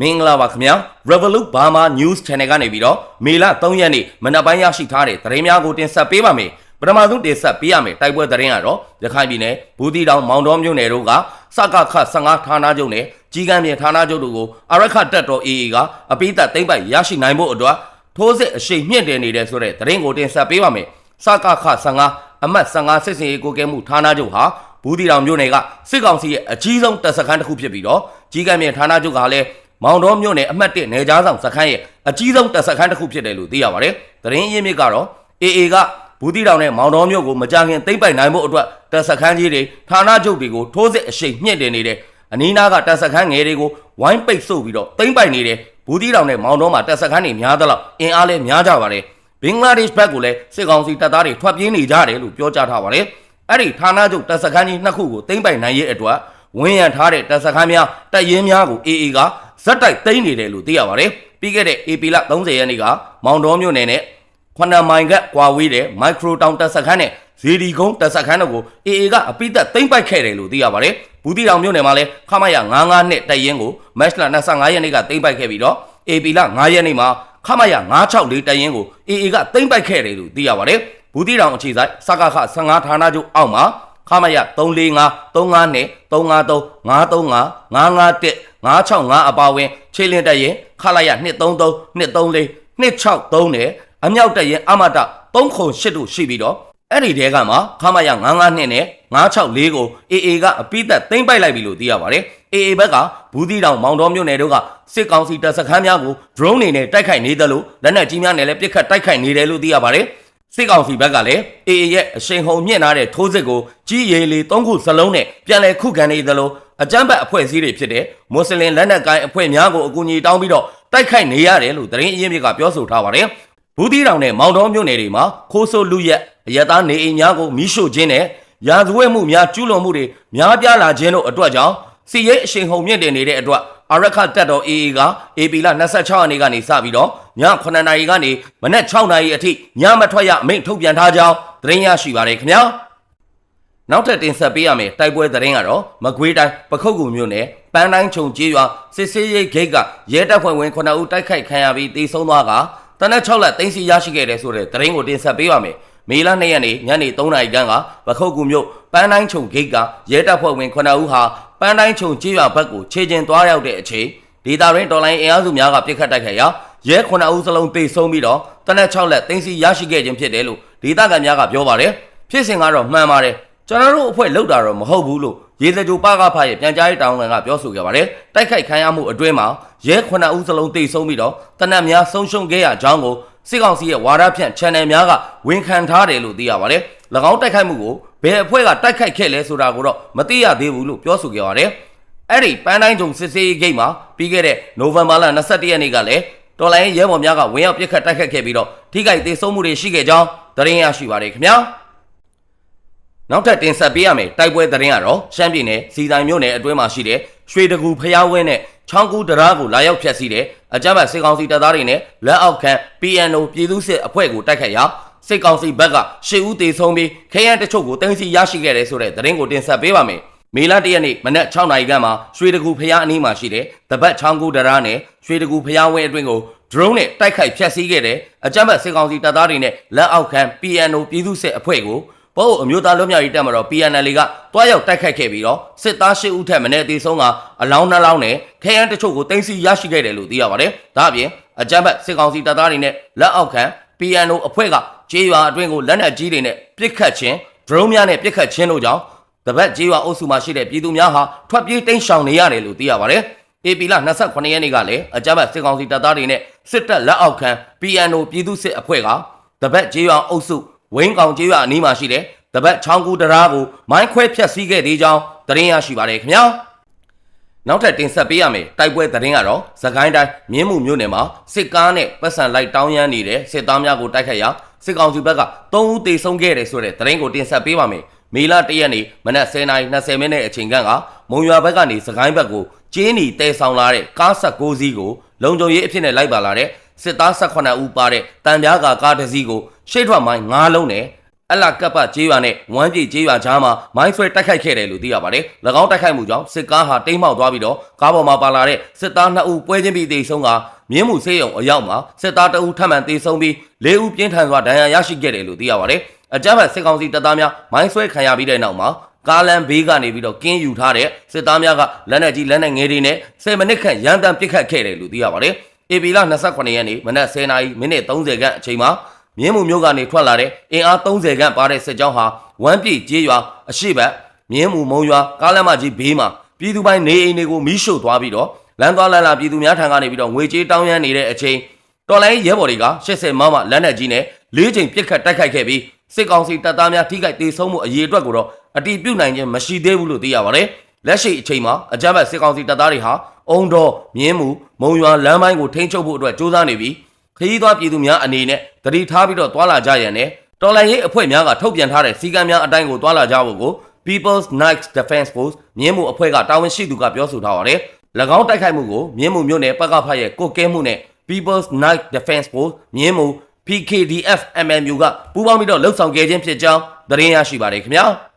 မင်္ဂလာပါခင်ဗျာ Revolut Burma News Channel ကနေပြီးတော့မေလ3ရက်နေ့မနက်ပိုင်းရရှိထားတဲ့သတင်းများကိုတင်ဆက်ပေးပါမယ်ပထမဆုံးတင်ဆက်ပေးရမယ်တိုက်ပွဲသတင်းကတော့ရခိုင်ပြည်နယ်ဘူးတီတောင်မောင်တော်မြို့နယ်တို့ကစကခ15ဌာနချုပ်နဲ့ကြီးကမ်းမြေဌာနချုပ်တို့ကိုအရခတ်တပ်တော် AA ကအပိသက်သိမ့်ပိုက်ရရှိနိုင်ဖို့အတွက်ထိုးစစ်အရှိန်မြင့်တင်နေတဲ့ဆိုတဲ့သတင်းကိုတင်ဆက်ပေးပါမယ်စကခ15အမှတ်15စစ်စင်ရေးကိုကဲမှုဌာနချုပ်ဟာဘူးတီတောင်မြို့နယ်ကစစ်ကောင်စီရဲ့အကြီးဆုံးတပ်စခန်းတစ်ခုဖြစ်ပြီးတော့ကြီးကမ်းမြေဌာနချုပ်ကလည်း မောင်တော်မြို့နယ်အမှတ်1နယ်ကြားဆောင်စခန်းရဲ့အကြီးဆုံးတပ်စခန်းတစ်ခုဖြစ်တယ်လို့သိရပါတယ်။သတင်းရင်းမြစ်ကတော့ AA ကဘူးတီတောင်နဲ့မောင်တော်မြို့ကိုမကြခင်သိမ့်ပိုက်နိုင်ဖို့အတွက်တပ်စခန်းကြီးတွေဌာနချုပ်တွေကိုထိုးစစ်အရှိန်မြင့်တင်နေတယ်။အနီးနားကတပ်စခန်းငယ်တွေကိုဝိုင်းပိတ်ဆို့ပြီးတော့သိမ့်ပိုက်နေတယ်။ဘူးတီတောင်နဲ့မောင်တော်မှာတပ်စခန်းတွေများသလောက်အင်အားလည်းများကြပါတယ်။ဘင်္ဂလားဒေ့ရှ်ဘက်ကလည်းစစ်ကောင်စီတပ်သားတွေထွက်ပြေးနေကြတယ်လို့ပြောကြားထားပါတယ်။အဲ့ဒီဌာနချုပ်တပ်စခန်းကြီးနှစ်ခုကိုသိမ့်ပိုက်နိုင်ရဲ့အတွက်ဝင်းရံထားတဲ့တပ်စခန်းများတပ်ရင်းများကို AA က ဇက်တိုက်သိမ်းနေတယ်လို့သိရပါတယ်။ပြီးခဲ့တဲ့ AP လ30ရက်နေ့ကမောင်တော်မြို့နယ်နဲ့ခွနမိုင်ကကွာဝေးတဲ့မိုက်ခရိုတောင်တပ်စခန်းနဲ့ဇေဒီကုန်းတပ်စခန်းတို့ကို AA ကအပိသက်သိမ်းပိုက်ခဲ့တယ်လို့သိရပါတယ်။ဘူးတီတောင်မြို့နယ်မှာလည်းခမရ99နဲ့တပ်ရင်းကိုမတ်လ25ရက်နေ့ကသိမ်းပိုက်ခဲ့ပြီးတော့ AP လ9ရက်နေ့မှာခမရ964တပ်ရင်းကို AA ကသိမ်းပိုက်ခဲ့တယ်လို့သိရပါတယ်။ဘူးတီတောင်အခြေဆိုင်စကခ15ဌာနချုပ်အောက်မှာ ခမရ345 35နဲ့353 535 551 565အပါဝင်ခြေလင်းတက်ရင်ခလာရ233 234 263နဲ့အမြောက်တက်ရင်အမတ308တို့ရှိပြီးတော့အဲ့ဒီတဲကမှခမရ952နဲ့964ကို AA ကအပိသက်သိမ့်ပိုက်လိုက်ပြီလို့သိရပါတယ် AA ဘက်ကဘူးသီးတောင်မောင်တော်မြို့နယ်တို့ကစစ်ကောင်စီတပ်စခန်းများကို drone တွေနဲ့တိုက်ခိုက်နေတယ်လို့လက်နက်ကြီးများနဲ့လည်းပစ်ခတ်တိုက်ခိုက်နေတယ်လို့သိရပါတယ် စစ်ကောင်စီဘက်ကလည်း AA ရဲ့အရှိန်ဟုန်မြင့်လာတဲ့ထိုးစစ်ကိုကြီးရေလီ၃ခုစလုံးနဲ့ပြန်လည်ခုခံနေတယ်လို့အကြမ်းဖက်အဖွဲ့အစည်းတွေဖြစ်တဲ့မွတ်စလင်လက်နက်ကိုင်အဖွဲ့များကိုအကူအညီတောင်းပြီးတော့တိုက်ခိုက်နေရတယ်လို့သတင်းအရင်းမြစ်ကပြောဆိုထားပါတယ်။ဘူးတီတောင်နဲ့မောင်တော်မြို့နယ်တွေမှာခိုးဆိုးလူရက်အရသားနေအိမ်များကိုမိရှို့ခြင်းနဲ့ရာဇဝတ်မှုများကျူးလွန်မှုတွေများပြားလာခြင်းတို့အတွက်ကြောင့်စီရိတ်အရှိန်ဟုန်မြင့်တင်နေတဲ့အတွက် အရခတ်တက်တော် AA က AP လ26ရက်နေ့ကနေစပြီးတော့ည9နာရီကနေမနက်6နာရီအထိညမထွက်ရအမိန့်ထုတ်ပြန်ထားကြောင်းသတင်းရရှိပါတယ်ခင်ဗျာ။နောက်ထပ်တင်ဆက်ပေးရမယ်တိုက်ပွဲသတင်းကတော့မကွေးတိုင်းပခုတ်ကူမြို့နယ်ပန်းတိုင်းခြုံကျေးရွာစစ်စေးရိတ်ဂိတ်ကရဲတပ်ဖွဲ့ဝင်9ဦးတိုက်ခိုက်ခံရပြီးတေဆုံးသွားကတနက်6လက်တင်းစီရရှိခဲ့တယ်ဆိုတဲ့သတင်းကိုတင်ဆက်ပေးပါမယ်။ မေလ2ရက်နေ့ညနေ3နာရီခန့်ကပခုတ်ကူမြို့ပန်းတိုင်းခြုံဂိတ်ကရဲတပ်ဖွဲ့ဝင်9ဦးဟာပန်းတိုင်းခြုံကျေးရွာဘက်ကိုခြေကျင်သွားရောက်တဲ့အချိန်ဒေတာရင်းတော်လိုင်းအင်အားစုများကပြစ်ခတ်တိုက်ခိုက်ရာရဲ9ဦးစလုံးတေဆုံးပြီးတော့တနက်6လက်တင်းစီရရှိခဲ့ခြင်းဖြစ်တယ်လို့ဒေတာကန်များကပြောပါတယ်။ဖြစ်စဉ်ကတော့မှန်ပါတယ်။ကျွန်တော်တို့အဖွဲ့လောက်တာတော့မဟုတ်ဘူးလို့ရေစကြိုပကဖရဲ့ပြန်ကြားရေးတောင်းဝန်ကပြောဆိုခဲ့ပါတယ်။တိုက်ခိုက်ခံရမှုအတွင်းမှာရဲ9ဦးစလုံးတေဆုံးပြီးတော့တနက်များဆုံးရှုံးခဲ့ရကြောင်းကို စစ်ကောင်စီရဲ့ဝါဒဖြန့် channel များကဝန်ခံထားတယ်လို့သိရပါတယ်။၎င်းတိုက်ခိုက်မှုကိုဘယ်အဖွဲ့ကတိုက်ခိုက်ခဲ့လဲဆိုတာကိုတော့မသိရသေးဘူးလို့ပြောဆိုခဲ့ပါတယ်။အဲ့ဒီပန်းတိုင်းဂျုံစစ်စေးဂိတ်မှာပြီးခဲ့တဲ့နိုဝင်ဘာလ22ရက်နေ့ကလည်းတော်လိုင်းရဲဘော်များကဝင်ရောက်ပစ်ခတ်တိုက်ခတ်ခဲ့ပြီးတော့ထိခိုက်ဒေဆုံးမှုတွေရှိခဲ့ကြောင်းသတင်းရရှိပါတယ်ခင်ဗျာနောက်ထပ်တင်ဆက်ပေးရမယ်တိုက်ပွဲသတင်းကတော့ရှမ်းပြည်နယ်စီတိုင်းမြို့နယ်အတွင်းမှာရှိတဲ့ရွှေတကူဖျားဝဲနဲ့ ချောင်းကူတရာကိုလာရောက်ဖျက်ဆီးတဲ့အကြမ်းဖက်စစ်ကောင်စီတပ်သားတွေနဲ့လက်အောက်ခံ PNO ပြည်သူ့စစ်အဖွဲ့ကိုတိုက်ခတ်ရာစစ်ကောင်စီဘက်ကရှစ်ဦးတေဆုံးပြီးခရမ်းတချို့ကိုတင်စီရရှိခဲ့တယ်ဆိုတဲ့သတင်းကိုတင်ဆက်ပေးပါမယ်မေလ၁ရက်နေ့မနက်6နာရီခန့်မှာရွှေတကူဖျားအနီးမှာရှိတဲ့တပတ်ချောင်းကူတရာနဲ့ရွှေတကူဖျားဝဲအတွင်းကို drone နဲ့တိုက်ခိုက်ဖျက်ဆီးခဲ့တဲ့အကြမ်းဖက်စစ်ကောင်စီတပ်သားတွေနဲ့လက်အောက်ခံ PNO ပြည်သူ့စစ်အဖွဲ့ကို ဘောအမျိုးသားလွတ်မြောက်ရေးတပ်မတော် PNL ကတွားရောက်တိုက်ခိုက်ခဲ့ပြီးတော့စစ်သား၈ဦးထက်မနည်းအသေးဆုံးကအလောင်းနှလောင်းနဲ့ခဲယမ်းတချို့ကိုတင်စီရရှိခဲ့တယ်လို့သိရပါတယ်။ဒါအပြင်အကြမ်းဖက်စစ်ကောင်စီတပ်သားတွေနဲ့လက်အောက်ခံ PNO အဖွဲ့ကကျေးရွာအတွင်းကိုလက်နက်ကြီးတွေနဲ့ပစ်ခတ်ခြင်း drone များနဲ့ပစ်ခတ်ခြင်းတို့ကြောင့်တပတ်ကျေးရွာအုပ်စုမှာရှိတဲ့ပြည်သူများဟာထွက်ပြေးတိမ်းရှောင်နေရတယ်လို့သိရပါတယ်။ AP လ28ရက်နေ့ကလည်းအကြမ်းဖက်စစ်ကောင်စီတပ်သားတွေနဲ့စစ်တပ်လက်အောက်ခံ PNO ပြည်သူ့စစ်အဖွဲ့ကတပတ်ကျေးရွာအုပ်စုဝင်းကောင်ကျေးရွာအနီးမှာရှိတဲ့ တပတ်ချောင်းကူတရာကိုမိုင်းခွဲဖြတ်စည်းခဲ့သေးကြောင်းသတင်းရရှိပါတယ်ခင်ဗျာနောက်ထပ်တင်ဆက်ပေးရမယ်တိုက်ပွဲသတင်းကတော့သခိုင်းတိုင်းမြင်းမှုမြို့နယ်မှာစစ်ကားနဲ့ပတ်စံလိုက်တောင်းရမ်းနေတဲ့စစ်သားများကိုတိုက်ခိုက်ရာစစ်ကောင်စီဘက်က3ဦးသေဆုံးခဲ့တယ်ဆိုတဲ့သတင်းကိုတင်ဆက်ပေးပါမယ်မေလ1ရက်နေ့မနက်10:20မိနစ်အချိန်ခန့်ကမုံရွာဘက်ကနေသခိုင်းဘက်ကိုကျင်းနီတဲဆောင်လာတဲ့ကားဆက်6စီးကိုလုံခြုံရေးအဖြစ်နဲ့လိုက်ပါလာတဲ့စစ်သား18ဦးပါတဲ့တန်ပြားကာကားတစ်စီးကိုရှေ့ထွက်မိုင်း9လုံးနဲ့ အလကပ်ပကျေးရွာနဲ့ဝမ်းပြေကျေးရွာကြားမှာမိုင်းဆွဲတိုက်ခိုက်ခဲ့တယ်လို့သိရပါတယ်။၎င်းတိုက်ခိုက်မှုကြောင့်စစ်ကားဟာတိမ်းမှောက်သွားပြီးတော့ကားပေါ်မှာပါလာတဲ့စစ်သား2ဦးပွဲချင်းပြီးတေဆုံးကမြင်းမှုဆေးရုံအရောက်မှာစစ်သား2ဦးထပ်မံတေဆုံးပြီး4ဦးပြင်းထန်စွာဒဏ်ရာရရှိခဲ့တယ်လို့သိရပါတယ်။အကြမ်းဖက်စစ်ကောင်စီတပ်သားများမိုင်းဆွဲခံရပြီးတဲ့နောက်မှာကားလန်ဘေးကနေပြီးတော့ကင်းယူထားတဲ့စစ်သားများကလက်နက်ကြီးလက်နက်ငယ်တွေနဲ့10မိနစ်ခန့်ရန်တမ်းပစ်ခတ်ခဲ့တယ်လို့သိရပါတယ်။ AP လ28ရက်နေ့မနက်10:00နာရီမိနစ်30ခန့်အချိန်မှာ မြင်းမှုမျိုးကနေထွက်လာတဲ့အင်အား30ခန့်ပါတဲ့စစ်ကြောင်းဟာဝမ်းပြေကျေးရွာအရှိတ်မြင်းမှုမုံရွာကားလမ်းမကြီးဘေးမှာပြည်သူပိုင်းနေအိမ်တွေကိုမီးရှို့သွားပြီးတော့လမ်းသွားလမ်းလာပြည်သူများထံကနေပြီးတော့ငွေကြေးတောင်းရမ်းနေတဲ့အချိန်တော်လိုင်းရဲဘော်တွေက80မမလက်နက်ကြီးနဲ့၄ချိန်ပြစ်ခတ်တိုက်ခိုက်ခဲ့ပြီးစစ်ကောင်စီတပ်သားများထိခိုက်ဒေဆုံးမှုအရေးအတွက်ကိုတော့အတိပြုနိုင်ခြင်းမရှိသေးဘူးလို့သိရပါတယ်။လက်ရှိအချိန်မှာအကြမ်းဖက်စစ်ကောင်စီတပ်သားတွေဟာအုံတော်မြင်းမှုမုံရွာလမ်းပိုင်းကိုထိန်းချုပ်ဖို့အတွက်စ조사နေပြီး ခရီးသွားပြည်သူများအနေနဲ့တတိထားပြီးတော့သွာလာကြရန်နဲ့တော်လိုင်းရေးအဖွဲ့များကထုတ်ပြန်ထားတဲ့စီကံများအတိုင်းကိုသွာလာကြဖို့ကို People's Night Defense Force မြင်းမှုအဖွဲ့ကတာဝန်ရှိသူကပြောဆိုထားပါတယ်။၎င်းတိုက်ခိုက်မှုကိုမြင်းမှုမြို့နယ်ပကဖရဲ့ကိုကဲမှုနဲ့ People's Night Defense Force မြင်းမှု PKDF MMU ကပူးပေါင်းပြီးတော့လှုပ်ဆောင်ခဲ့ခြင်းဖြစ်ကြောင်းသတင်းရရှိပါတယ်ခင်ဗျာ။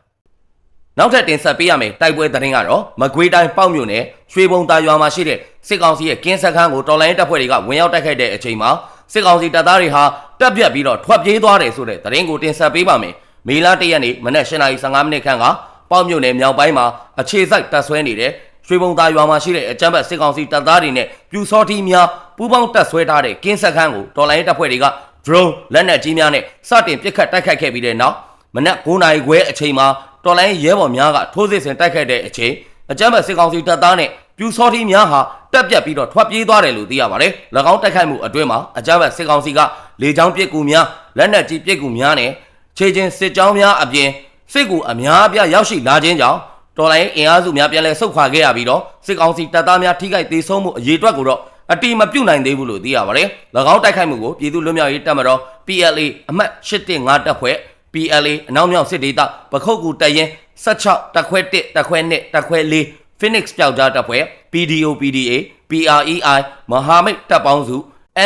နောက်ထပ်တင်ဆက်ပေးရမယ်တိုက်ပွဲသတင်းကတော့မကွေးတိုင်းပေါ့မြို့နယ်ရွှေဘုံတာရွာမှာရှိတဲ့စစ်ကောင်စီရဲ့ကင်းစခန်းကိုတော်လိုင်းတပ်ဖွဲ့တွေကဝင်ရောက်တိုက်ခိုက်တဲ့အချိန်မှာ စစ်ကောင်စီတပ်သားတွေဟာတပ်ပြတ်ပြီးတော့ထွက်ပြေးသွားတယ်ဆိုတဲ့သတင်းကိုတင်ဆက်ပေးပါမယ်။မေလ၁ရက်နေ့မနက်၈ :15 မိနစ်ခန့်ကပေါ့မြို့နယ်မြောက်ပိုင်းမှာအခြေစိုက်တပ်ဆွဲနေတဲ့ရွှေဘုံသားရွာမှာရှိတဲ့အကြမ်းဖက်စစ်ကောင်စီတပ်သားတွေနဲ့ပြူစောထီးများပူးပေါင်းတပ်ဆွဲထားတဲ့ကင်းစခန်းကိုတော်လိုင်းတပ်ဖွဲ့တွေက drone လက်နက်ကြီးများနဲ့စတင်ပစ်ခတ်တိုက်ခိုက်ခဲ့ပြီးတဲ့နောက်မနက်9:00နာရီခွဲအချိန်မှာတော်လိုင်းရဲဘော်များကထိုးစစ်ဆင်တိုက်ခိုက်တဲ့အချိန်အကြမ်းဖက်စစ်ကောင်စီတပ်သားနဲ့ပြူစောထီးများဟာ တက်ပြတ်ပြီးတော့ထွက်ပြေးသွားတယ်လို့သိရပါတယ်။၎င်းတိုက်ခိုက်မှုအတွင်းမှာအကြမ်းဖက်စစ်ကောင်စီကလေကြောင်းပစ်ကူများလက်နက်ကြီးပစ်ကူများနဲ့ခြေချင်းစစ်ကြောင်းများအပြင်စစ်ကူအများအပြားရောက်ရှိလာခြင်းကြောင့်တော်လိုင်းအင်အားစုများပြန်လည်ဆုတ်ခွာခဲ့ရပြီးတော့စစ်ကောင်စီတပ်သားများထိခိုက်သေးဆုံးမှုအရေးအတွက်ကိုတော့အတိမပြုတ်နိုင်သေးဘူးလို့သိရပါတယ်။၎င်းတိုက်ခိုက်မှုကိုပြည်သူ့လွတ်မြောက်ရေးတပ်မတော် PLA အမှတ်815တပ်ဖွဲ့ PLA အနောက်မြောက်စစ်ဒေသပခုတ်ကူတရင်16တပ်ခွဲ1တပ်ခွဲ2တပ်ခွဲ4 Phoenix ပျောက်ကြားတပ်ဖွဲ့ PDO PDA PREI မဟာမိတ်တပ်ပေါင်းစု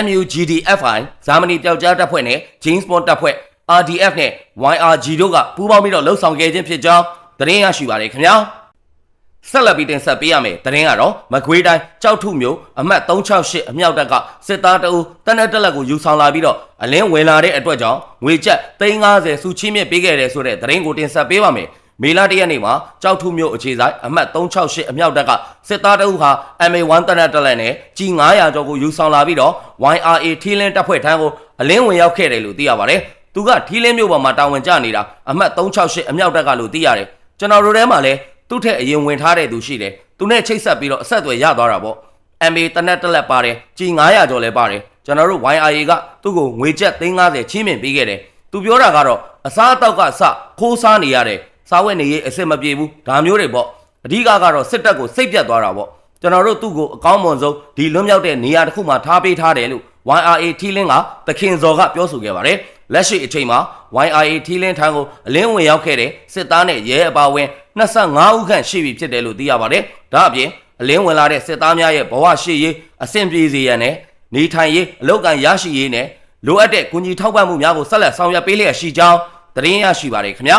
MUGDFI ဇာမနီပျောက်ကြားတပ်ဖွဲ့နဲ့ James Bond တပ်ဖွဲ့ RDF နဲ့ YRG တို့ကပူးပေါင်းပြီးတော့လှုပ်ဆောင်ခဲ့ခြင်းဖြစ်ကြောင်းသတင်းရရှိပါတယ်ခင်ဗျာဆက်လက်ပြီးတင်ဆက်ပေးရမယ်သတင်းကတော့မကွေးတိုင်းကြောက်ထုမျိုးအမှတ်368အမြောက်တပ်ကစစ်သားတအူတနက်တက်လက်ကိုယူဆောင်လာပြီးတော့အလင်းဝင်လာတဲ့အတွက်ကြောင့်ငွေကျပ်350စုချင်းမြင့်ပေးခဲ့တယ်ဆိုတဲ့သတင်းကိုတင်ဆက်ပေးပါမယ် မေလတရက်နေ့မှာကြောက်ထုမျိုးအခြေဆိုင်အမှတ်368အမြောက်တပ်ကစစ်သားတအူဟာ MA1 တနက်တက်လက်နဲ့ကြီး900ကျော်ကိုယူဆောင်လာပြီးတော့ YRA ထီးလင်းတပ်ဖွဲ့ထမ်းကိုအလင်းဝင်ရောက်ခဲ့တယ်လို့သိရပါတယ်သူကထီးလင်းမျိုးပေါ်မှာတာဝန်ကျနေတာအမှတ်368အမြောက်တပ်ကလို့သိရတယ်ကျွန်တော်တို့ထဲမှာလည်းသူ့ထက်အရင်ဝင်ထားတဲ့သူရှိတယ်သူနဲ့ချိတ်ဆက်ပြီးတော့အဆက်အသွယ်ရသွားတာပေါ့ MA တနက်တက်လက်ပါတယ်ကြီး900ကျော်လဲပါတယ်ကျွန်တော်တို့ YRA ကသူ့ကိုငွေကျပ်350ချင်းမြင့်ပေးခဲ့တယ်သူပြောတာကတော့အစားအသောက်ကစခိုးစားနေရတယ် စားဝတ်နေရေးအစ်မပြေဘူးဒါမျိုးတွေပေါ့အဓိကကတော့စစ်တပ်ကိုစိတ်ပြတ်သွားတာပေါ့ကျွန်တော်တို့သူ့ကိုအကောင်းမွန်ဆုံးဒီလွတ်မြောက်တဲ့နေရာတစ်ခုမှာထားပေးထားတယ်လို့ YRA ထီလင်းကသခင်ဇော်ကပြောဆိုခဲ့ပါတယ်လက်ရှိအချိန်မှာ YRA ထီလင်းထံကိုအလင်းဝင်ရောက်ခဲ့တဲ့စစ်သားနဲ့ရဲအပါဝင်25ဦးခန့်ရှိပြီဖြစ်တယ်လို့သိရပါတယ်ဒါအပြင်အလင်းဝင်လာတဲ့စစ်သားများရဲ့ဘဝရှိရေးအဆင့်ပြေစေရန်နဲ့နေထိုင်ရေးအလောက်ကန်ရရှိရေးနဲ့လိုအပ်တဲ့ကူညီထောက်ပံ့မှုများကိုဆက်လက်ဆောင်ရွက်ပေးလျက်ရှိကြောင်းသတင်းရရှိပါတယ်ခင်ဗျာ